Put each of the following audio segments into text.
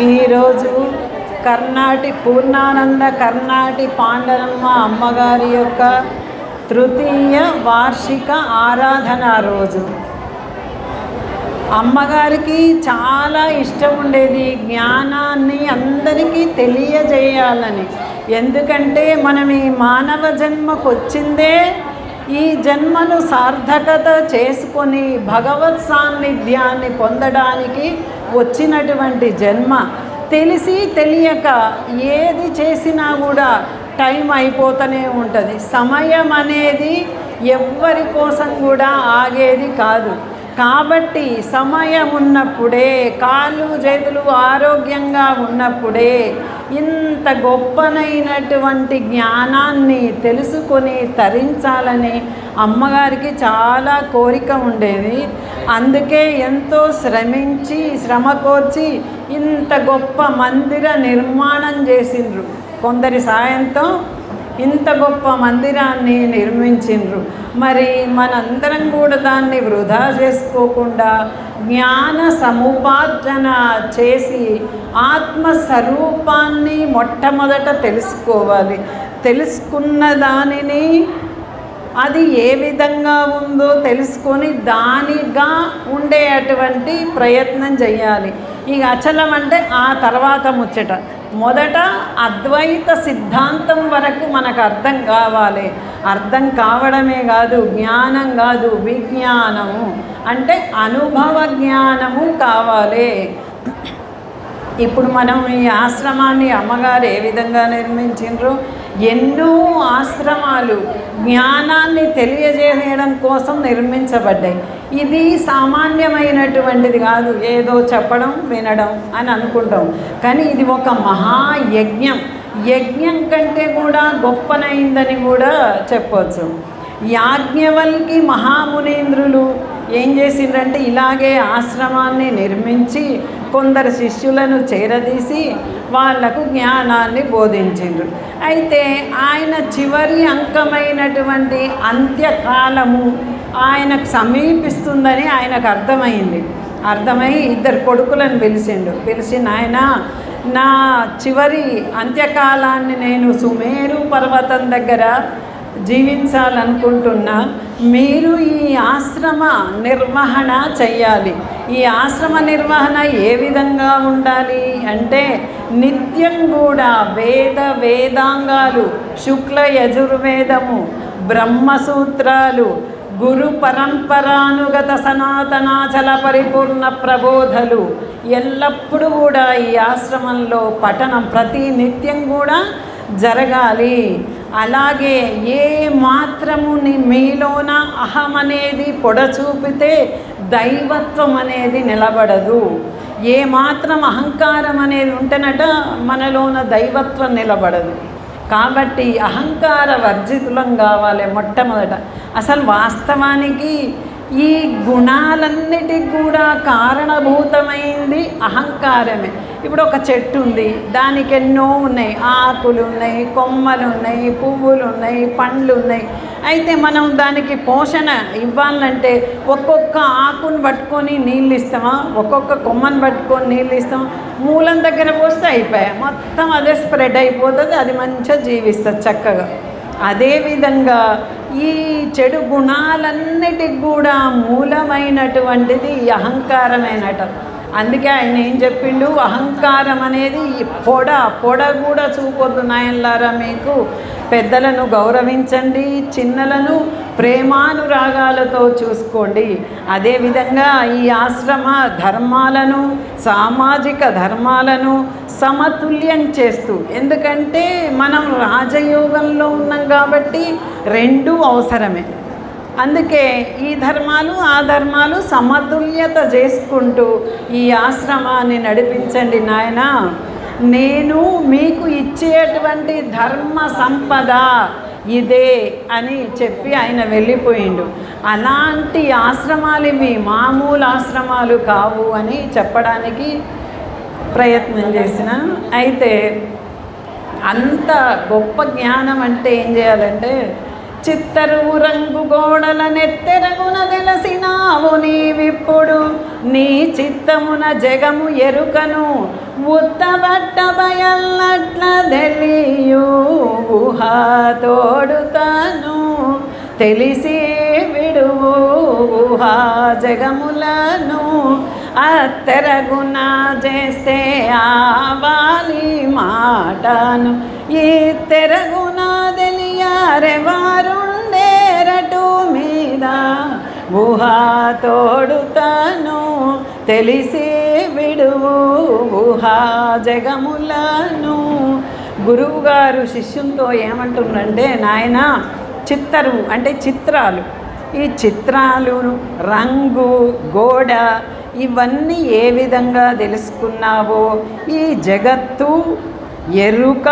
ఈరోజు కర్ణాటి పూర్ణానంద కర్ణాటి పాండరమ్మ అమ్మగారి యొక్క తృతీయ వార్షిక ఆరాధన రోజు. అమ్మగారికి చాలా ఇష్టం ఉండేది జ్ఞానాన్ని అందరికీ తెలియజేయాలని. ఎందుకంటే మనం ఈ మానవ జన్మకు వచ్చిందే ఈ జన్మను సార్థకత చేసుకొని భగవత్ సాన్నిధ్యాన్ని పొందడానికి వచ్చినటువంటి జన్మ. తెలిసి తెలియక ఏది చేసినా కూడా టైం అయిపోతూనే ఉంటుంది. సమయం అనేది ఎవ్వరి కోసం కూడా ఆగేది కాదు. కాబట్టి సమయం ఉన్నప్పుడే కాళ్ళు చేతులు ఆరోగ్యంగా ఉన్నప్పుడే ఇంత గొప్పనైనటువంటి జ్ఞానాన్ని తెలుసుకొని తరించాలని అమ్మగారికి చాలా కోరిక ఉండేది. అందుకే ఎంతో శ్రమించి శ్రమ కోర్చి ఇంత గొప్ప మందిర నిర్మాణం చేసిండ్రు. కొందరి సాయంతో ఇంత గొప్ప మందిరాన్ని నిర్మించిండ్రు. మరి మనందరం కూడా దాన్ని వృధా చేసుకోకుండా జ్ఞాన సముపార్జన చేసి ఆత్మ స్వరూపాన్ని మొట్టమొదట తెలుసుకోవాలి. తెలుసుకున్న దానిని అది ఏ విధంగా ఉందో తెలుసుకొని దానిగా ఉండే అటువంటి ప్రయత్నం చేయాలి. ఈ అచలం అంటే ఆ తర్వాత ముచ్చట. మొదట అద్వైత సిద్ధాంతం వరకు మనకు అర్థం కావాలి. అర్థం కావడమే కాదు జ్ఞానం కాదు విజ్ఞానము. అంటే అనుభవ జ్ఞానము కావాలి. ఇప్పుడు మనం ఈ ఆశ్రమాన్ని అమ్మగారు ఏ విధంగా నిర్మించిండ్రు? ఎన్నో ఆశ్రమాలు జ్ఞానాన్ని తెలియజేయడం కోసం నిర్మించబడ్డాయి. ఇది సామాన్యమైనటువంటిది కాదు ఏదో చెప్పడం వినడం అని అనుకుంటాం. కానీ ఇది ఒక మహాయజ్ఞం. యజ్ఞం కంటే కూడా గొప్పనైందని కూడా చెప్పవచ్చు యాజ్ఞవల్కి మహామునీంద్రులు ఏం చేసిండ్రంటే ఇలాగే ఆశ్రమాన్ని నిర్మించి కొందరు శిష్యులను చేరదీసి వాళ్ళకు జ్ఞానాన్ని బోధించిండ్రు. అయితే ఆయన చివరి అంకమైనటువంటి అంత్యకాలము ఆయనకు సమీపిస్తుందని ఆయనకు అర్థమైంది. అర్థమై ఇద్దరు కొడుకులను పిలిచిండు పిలిచి నాయన నా చివరి అంత్యకాలాన్ని నేను సుమేరు పర్వతం దగ్గర జీవించాలనుకుంటున్నా. మీరు ఈ ఆశ్రమ నిర్వహణ చెయ్యాలి. ఈ ఆశ్రమ నిర్వహణ ఏ విధంగా ఉండాలి అంటే నిత్యం కూడా వేద వేదాంగాలు శుక్ల యజుర్వేదము బ్రహ్మసూత్రాలు గురు పరంపరానుగత సనాతనాచల పరిపూర్ణ ప్రబోధలు ఎల్లప్పుడూ కూడా ఈ ఆశ్రమంలో పఠనం ప్రతి నిత్యం కూడా జరగాలి. అలాగే ఏ మాత్రము నీ మీలోన అహం అనేది పొడచూపితే దైవత్వం అనేది నిలబడదు. ఏ మాత్రం అహంకారం అనేది ఉంటేనట మనలోన దైవత్వం నిలబడదు. కాబట్టి అహంకార వర్జితులం కావాలి మొట్టమొదట. అసలు వాస్తవానికి ఈ గుణాలన్నిటికి కూడా కారణభూతమైంది అహంకారమే. ఇప్పుడు ఒక చెట్టు ఉంది దానికి ఎన్నో ఉన్నాయి. ఆకులు ఉన్నాయి కొమ్మలు ఉన్నాయి పువ్వులు ఉన్నాయి పండ్లు ఉన్నాయి అయితే మనం దానికి పోషణ ఇవ్వాలంటే ఒక్కొక్క ఆకును పట్టుకొని నీళ్ళు ఇస్తామా? ఒక్కొక్క కొమ్మను పట్టుకొని నీళ్ళు ఇస్తాం మూలం దగ్గర పోస్తే అయిపోయాయి మొత్తం అదే స్ప్రెడ్ అయిపోతుంది. అది మంచిగా జీవిస్తుంది చక్కగా. అదేవిధంగా ఈ చెడు గుణాలన్నిటికి కూడా మూలమైనటువంటిది ఈ అందుకే ఆయన ఏం చెప్పిండు? అహంకారం అనేది పొడ పొడ కూడా చూపొద్దు నాయనలారా మీకు. పెద్దలను గౌరవించండి చిన్నలను ప్రేమానురాగాలతో చూసుకోండి. అదేవిధంగా ఈ ఆశ్రమ ధర్మాలను సామాజిక ధర్మాలను సమతుల్యం చేస్తూ. ఎందుకంటే మనం రాజయోగంలో ఉన్నాం కాబట్టి రెండూ అవసరమే. అందుకే ఈ ధర్మాలు ఆ ధర్మాలు సమతుల్యత చేసుకుంటూ ఈ ఆశ్రమాన్ని నడిపించండి నాయన. నేను మీకు ఇచ్చేటువంటి ధర్మ సంపద ఇదే అని చెప్పి ఆయన వెళ్ళిపోయిండు. అలాంటి ఆశ్రమాలు ఇవి మామూలు ఆశ్రమాలు కావు అని చెప్పడానికి ప్రయత్నం చేసిన. అయితే అంత గొప్ప జ్ఞానం అంటే ఏం చేయాలంటే చిత్తరువు రంగు గోడల నెత్తెరగున తెలిసినావు నీవిప్పుడు. నీ చిత్తమున జగము ఎరుకను ఉత్తబట్ట బయల్లట్ల తెలియు ఊహా తోడుతాను తెలిసి విడువు ఊహా జగములను అత్తరగున చేస్తే ఆవాలి మాటను. ఈ తెరగున వారుండేరటు మీద ఊహా తోడుతాను తెలిసి విడువు ఊహా జగములను. గురువుగారు శిష్యునితో ఏమంటుండంటే నాయన చిత్తరు అంటే చిత్రాలు. ఈ చిత్రాలు రంగు గోడ ఇవన్నీ ఏ విధంగా తెలుసుకున్నావో? ఈ జగత్తు ఎరుక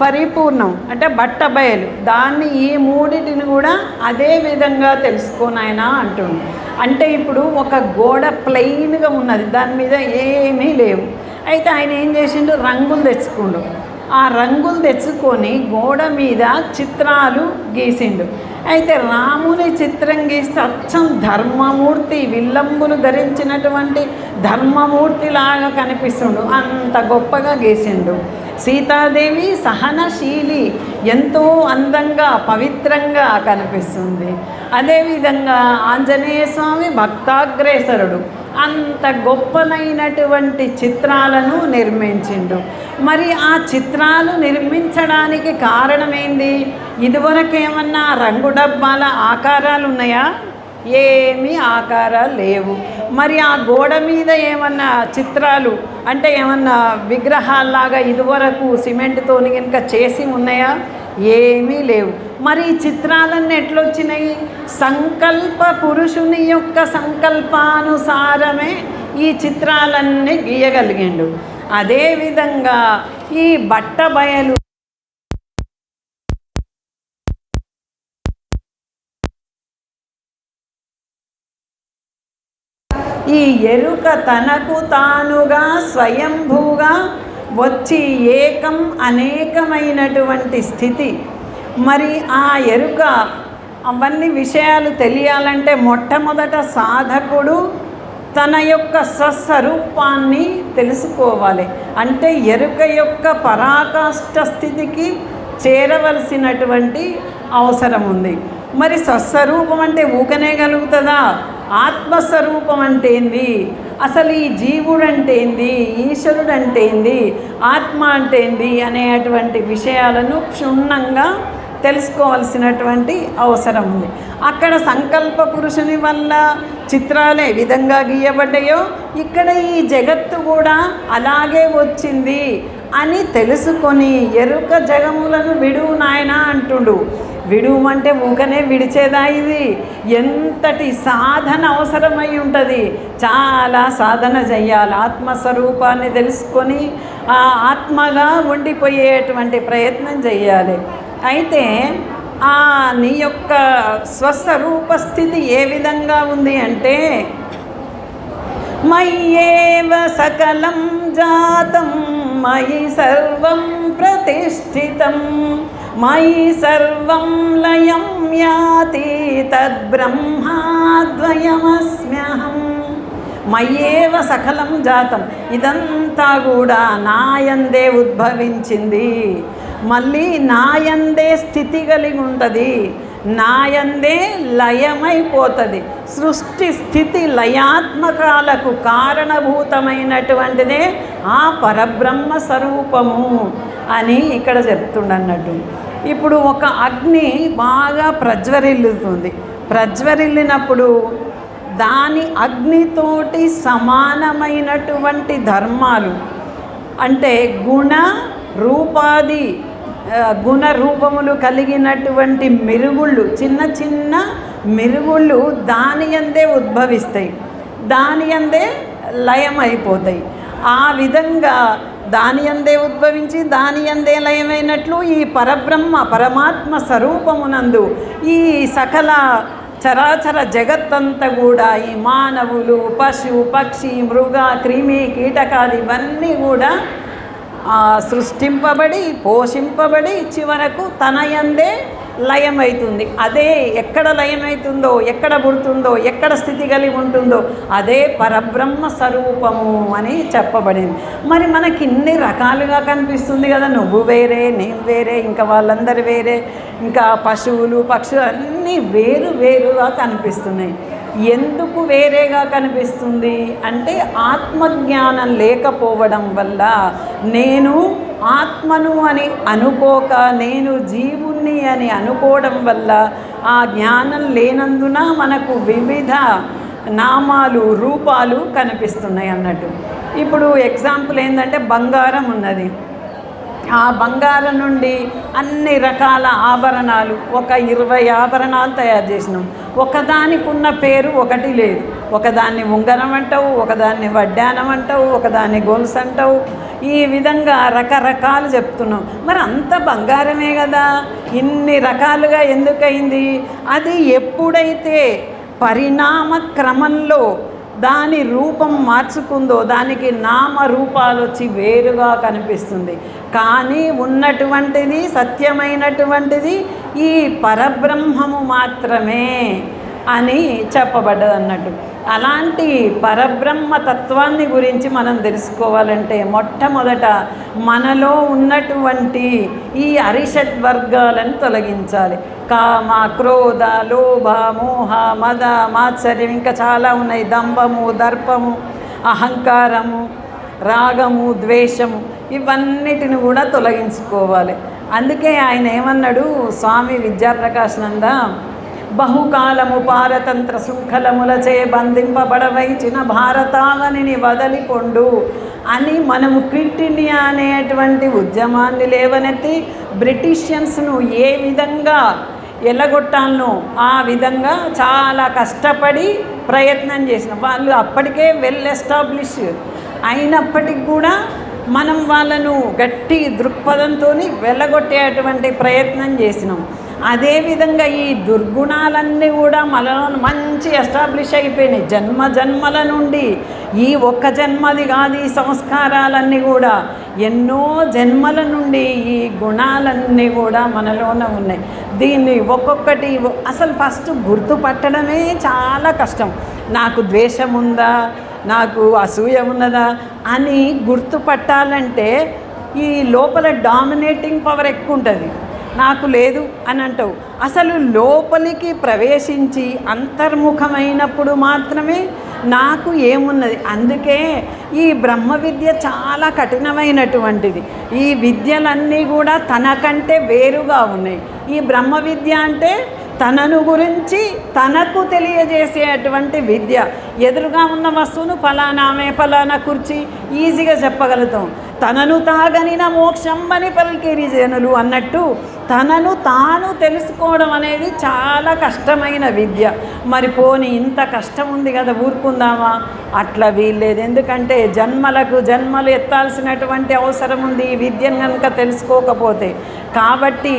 పరిపూర్ణం అంటే బట్ట బయలు దాన్ని ఈ మూడిటిని కూడా అదే విధంగా తెలుసుకోనాయన అంటుంది. అంటే ఇప్పుడు ఒక గోడ ప్లెయిన్గా ఉన్నది దాని మీద ఏమీ లేవు. అయితే ఆయన ఏం చేసిండు? రంగులు తెచ్చుకుండు. ఆ రంగులు తెచ్చుకొని గోడ మీద చిత్రాలు గీసిండు. అయితే రాముని చిత్రం గీస్తే అచ్చం ధర్మమూర్తి విల్లంబులు ధరించినటువంటి ధర్మమూర్తిలాగా కనిపిస్తుండు. అంత గొప్పగా గీసిండు. సీతాదేవి సహనశీలి ఎంతో అందంగా పవిత్రంగా కనిపిస్తుంది. అదేవిధంగా ఆంజనేయ స్వామి భక్తాగ్రేసరుడు అంత గొప్పనైనటువంటి చిత్రాలను నిర్మించిండు. మరి ఆ చిత్రాలు నిర్మించడానికి కారణం ఏంది ఇదివరకేమన్నా రంగు డబ్బాల ఆకారాలు ఉన్నాయా ఏమీ ఆకారాలు లేవు. మరి ఆ గోడ మీద ఏమన్నా చిత్రాలు అంటే ఏమన్నా విగ్రహాల్లాగా ఇదివరకు సిమెంట్తో కనుక చేసి ఉన్నాయా? ఏమీ లేవు. మరి ఈ చిత్రాలన్నీ ఎట్లొచ్చినాయి? సంకల్ప పురుషుని యొక్క సంకల్పానుసారమే ఈ చిత్రాలన్నీ గీయగలిగిండు. అదేవిధంగా ఈ బట్ట బయలు ఈ ఎరుక తనకు తానుగా స్వయంభూగా వచ్చి ఏకం అనేకమైనటువంటి స్థితి. మరి ఆ ఎరుక అవన్నీ విషయాలు తెలియాలంటే మొట్టమొదట సాధకుడు తన యొక్క స్వస్వరూపాన్ని తెలుసుకోవాలి. అంటే ఎరుక యొక్క పరాకాష్ట స్థితికి చేరవలసినటువంటి అవసరం ఉంది. మరి స్వస్వరూపం అంటే ఊకనే కలుగుతుందా ఆత్మస్వరూపం అంటే ఏంది అసలు ఈ జీవుడు అంటే ఏంది ఈశ్వరుడు అంటే ఏంది ఆత్మ అంటే ఏంది అనేటువంటి విషయాలను క్షుణ్ణంగా తెలుసుకోవాల్సినటువంటి అవసరం ఉంది అక్కడ సంకల్ప పురుషుని వల్ల చిత్రాలు ఏ విధంగా గీయబడ్డాయో ఇక్కడ ఈ జగత్తు కూడా అలాగే వచ్చింది అని తెలుసుకొని ఎరుక జగములను విడువు నాయన అంటుడు. విడువమంటే ఊకనే విడిచేదా ఇది? ఎంతటి సాధన అవసరమై ఉంటుంది? చాలా సాధన చెయ్యాలి. ఆత్మస్వరూపాన్ని తెలుసుకొని ఆ ఆత్మగా ఉండిపోయేటువంటి ప్రయత్నం చెయ్యాలి. అయితే ఆ నీ యొక్క స్వస్వరూప స్థితి ఏ విధంగా ఉంది అంటే మయ్యేవ సకలం జాతం మయి సర్వం ప్రతిష్ఠితం మయి సర్వం లయం యాతి తద్బ్రహ్మాద్వయమస్మ్యహం. మయ్యేవ సకలం జాతం. ఇదంతా కూడా నాయందే ఉద్భవించింది. మళ్ళీ నాయందే స్థితి కలిగి ఉంటుంది. నాయందే లయమైపోతుంది. సృష్టి స్థితి లయాత్మకాలకు కారణభూతమైనటువంటిదే ఆ పరబ్రహ్మ స్వరూపము అని ఇక్కడ చెప్తుండన్నట్టు. ఇప్పుడు ఒక అగ్ని బాగా ప్రజ్వరిల్లుతుంది. ప్రజ్వరిల్లినప్పుడు దాని అగ్నితోటి సమానమైనటువంటి ధర్మాలు అంటే గుణ రూపాది గుణ రూపములు కలిగినటువంటి మెరుగుళ్ళు చిన్న చిన్న మెరుగుళ్ళు దాని అందే ఉద్భవిస్తాయి. దాని అందే లయమైపోతాయి. ఆ విధంగా దాని అందే ఉద్భవించి దాని అందే లయమైనట్లు ఈ పరబ్రహ్మ పరమాత్మ స్వరూపమునందు ఈ సకల చరాచర జగత్తంతా కూడా ఈ మానవులు పశు పక్షి మృగ క్రిమి కీటకాలు ఇవన్నీ కూడా సృష్టింపబడి పోషింపబడి చివరకు తన యందే లయమవుతుంది అదే ఎక్కడ లయమవుతుందో ఎక్కడ పుడుతుందో ఎక్కడ స్థితి కలిగి ఉంటుందో అదే పరబ్రహ్మ స్వరూపము అని చెప్పబడింది. మరి మనకి ఇన్ని రకాలుగా కనిపిస్తుంది కదా నువ్వు వేరే నేను వేరే ఇంకా వాళ్ళందరూ వేరే. ఇంకా పశువులు పక్షులు అన్నీ వేరు వేరుగా కనిపిస్తున్నాయి. ఎందుకు వేరేగా కనిపిస్తుంది? అంటే ఆత్మజ్ఞానం లేకపోవడం వల్ల నేను ఆత్మను అని అనుకోక నేను జీవుణ్ణి అని అనుకోవడం వల్ల ఆ జ్ఞానం లేనందున మనకు వివిధ నామాలు రూపాలు కనిపిస్తున్నాయి అన్నట్టు. ఇప్పుడు ఎగ్జాంపుల్ ఏంటంటే బంగారం ఉన్నది. ఆ బంగారం నుండి అన్ని రకాల ఆభరణాలు ఒక ఇరవై ఆభరణాలు తయారు చేసినాం. ఒకదానికి ఉన్న పేరు ఒకటి లేదు. ఒకదాన్ని ఉంగరం అంటావు ఒకదాన్ని వడ్డానం అంటావు ఒకదాన్ని గొలుసు అంటావు. ఈ విధంగా రకరకాలు చెప్తున్నాం. మరి అంత బంగారమే కదా? ఇన్ని రకాలుగా ఎందుకయింది? అది ఎప్పుడైతే పరిణామ క్రమంలో దాని రూపం మార్చుకుందో దానికి నామ రూపాలు వచ్చి వేరుగా కనిపిస్తుంది. కానీ ఉన్నటువంటిది సత్యమైనటువంటిది ఈ పరబ్రహ్మము మాత్రమే. అని చెప్పబడ్డది అన్నట్టు అలాంటి పరబ్రహ్మ తత్వాన్ని గురించి మనం తెలుసుకోవాలంటే మొట్టమొదట మనలో ఉన్నటువంటి ఈ అరిషట్ వర్గాలను తొలగించాలి. కామ క్రోధ లోభ మోహ మద మాత్సర్యం ఇంకా చాలా ఉన్నాయి. దంభము దర్పము అహంకారము రాగము ద్వేషము ఇవన్నిటిని కూడా తొలగించుకోవాలి. అందుకే ఆయన ఏమన్నాడు? స్వామి విద్యాప్రకాశనంద బహుకాలము పారతంత్ర శృంఖలములచే బంధింపబడవైచిన భారతావనిని వదలికొండు. అని మనము క్విట్ ఇండియా అనేటువంటి ఉద్యమాన్ని లేవనెత్తి బ్రిటిషియన్స్ను ఏ విధంగా ఎల్లగొట్టాలను ఆ విధంగా చాలా కష్టపడి ప్రయత్నం చేసిన. వాళ్ళు అప్పటికే వెల్ ఎస్టాబ్లిష్ అయినప్పటికి కూడా మనం వాళ్ళను గట్టి దృక్పథంతో వెళ్ళగొట్టేటువంటి ప్రయత్నం చేసినాం. అదేవిధంగా ఈ దుర్గుణాలన్నీ కూడా మనలో మంచి ఎస్టాబ్లిష్ అయిపోయినాయి. జన్మ జన్మల నుండి ఈ ఒక్క జన్మది కాదు ఈ సంస్కారాలన్నీ కూడా ఎన్నో జన్మల నుండి ఈ గుణాలన్నీ కూడా మనలోనే ఉన్నాయి. దీన్ని ఒక్కొక్కటి అసలు ఫస్ట్ గుర్తుపట్టడమే చాలా కష్టం. నాకు ద్వేషం ఉందా? నాకు అసూయ ఉన్నదా? అని గుర్తుపట్టాలంటే ఈ లోపల డామినేటింగ్ పవర్ ఎక్కువ ఉంటుంది నాకు లేదు అని అంటావు. అసలు లోపలికి ప్రవేశించి అంతర్ముఖమైనప్పుడు మాత్రమే నాకు ఏమున్నది? అందుకే ఈ బ్రహ్మ విద్య చాలా కఠినమైనటువంటిది. ఈ విద్యలన్నీ కూడా తనకంటే వేరుగా ఉన్నాయి. ఈ బ్రహ్మ విద్య అంటే తనను గురించి తనకు తెలియజేసేటువంటి విద్య. ఎదురుగా ఉన్న వస్తువును ఫలానామే ఫలానా కుర్చీ ఈజీగా చెప్పగలుగుతాం. తనను తాగనిన మోక్షం అని పలికేరి జనులు అన్నట్టు తనను తాను తెలుసుకోవడం అనేది చాలా కష్టమైన విద్య. మరి పోని ఇంత కష్టం ఉంది కదా ఊరుకుందామా? అట్లా వీల్లేదు. ఎందుకంటే జన్మలకు జన్మలు ఎత్తాల్సినటువంటి అవసరం ఉంది ఈ విద్యను కనుక తెలుసుకోకపోతే. కాబట్టి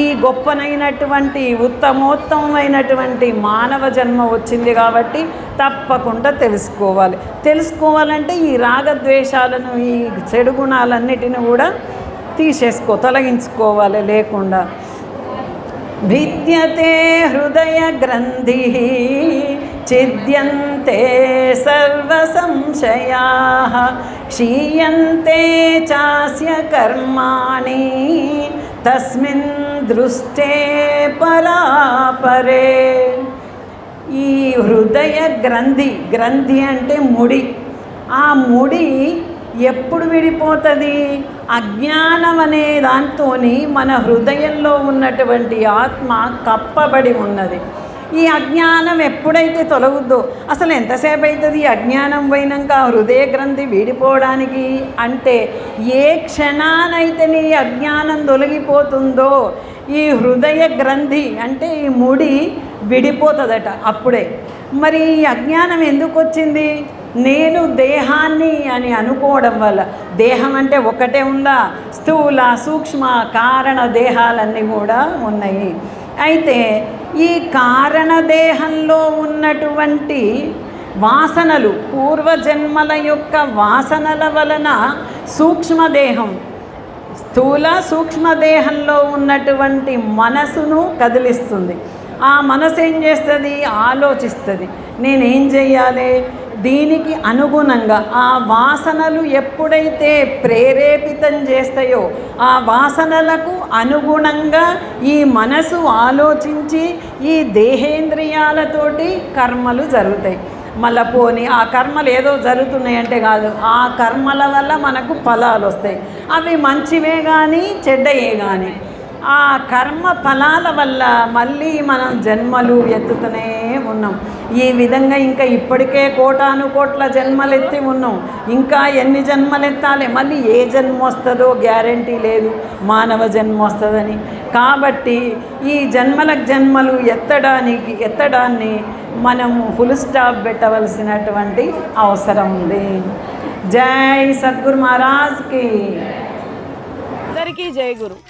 ఈ గొప్పనైనటువంటి ఉత్తమోత్తమైనటువంటి మానవ జన్మ వచ్చింది కాబట్టి తప్పకుండా తెలుసుకోవాలి. తెలుసుకోవాలంటే ఈ రాగద్వేషాలను ఈ చెడు గుణాలన్నిటిని కూడా తీసేసుకో తొలగించుకోవాలి లేకుండా. భిద్యతే హృదయ గ్రంథి ఛిద్యంతే సర్వ సంశయా క్షీయంతే చాస్య కర్మాణి తస్మిన్ దృష్టే పరాపరే. ఈ హృదయ గ్రంథి గ్రంథి అంటే ముడి. ఆ ముడి ఎప్పుడు విడిపోతుంది? అజ్ఞానం అనే దాంతో మన హృదయంలో ఉన్నటువంటి ఆత్మ కప్పబడి ఉన్నది. ఈ అజ్ఞానం ఎప్పుడైతే తొలగుద్దో అసలు ఎంతసేపు అవుతుంది అజ్ఞానం పోయినాక హృదయ గ్రంథి వీడిపోవడానికి? అంటే ఏ క్షణానైతే నీ అజ్ఞానం తొలగిపోతుందో ఈ హృదయ గ్రంథి అంటే ఈ ముడి విడిపోతుందట అప్పుడే. మరి ఈ అజ్ఞానం ఎందుకు వచ్చింది నేను దేహాన్ని అని అనుకోవడం వల్ల దేహం అంటే ఒకటే ఉందా? స్థూల సూక్ష్మ కారణ దేహాలన్నీ కూడా ఉన్నాయి. అయితే ఈ కారణ దేహంలో ఉన్నటువంటి వాసనలు పూర్వజన్మల యొక్క వాసనల వలన సూక్ష్మదేహం స్థూల సూక్ష్మదేహంలో ఉన్నటువంటి మనసును కదిలిస్తుంది. ఆ మనసు ఏం చేస్తుంది? ఆలోచిస్తుంది. నేనేం చెయ్యాలి? దీనికి అనుగుణంగా ఆ వాసనలు ఎప్పుడైతే ప్రేరేపితం చేస్తాయో ఆ వాసనలకు అనుగుణంగా ఈ మనసు ఆలోచించి ఈ దేహేంద్రియాలతోటి కర్మలు జరుగుతాయి. మళ్ళా పోని ఆ కర్మలు ఏదో జరుగుతున్నాయంటే కాదు ఆ కర్మల వల్ల మనకు ఫలాలు వస్తాయి. అవి మంచివే కానీ చెడ్డయే కానీ ఆ కర్మ ఫలాల వల్ల మళ్ళీ మనం జన్మలు ఎత్తుతూనే ఉన్నాం. ఈ విధంగా ఇంకా ఇప్పటికే కోటాను కోట్ల జన్మలు ఎత్తి ఉన్నాం. ఇంకా ఎన్ని జన్మలు ఎత్తాలి మళ్ళీ ఏ జన్మ వస్తుందో గ్యారంటీ లేదు. మానవ జన్మ వస్తుందని. కాబట్టి ఈ జన్మలకు జన్మలు ఎత్తడానికి ఎత్తడాన్ని మనము ఫుల్ స్టాప్ పెట్టవలసినటువంటి అవసరం ఉంది. జై సద్గురు మహారాజ్కి అందరికీ జై గురు.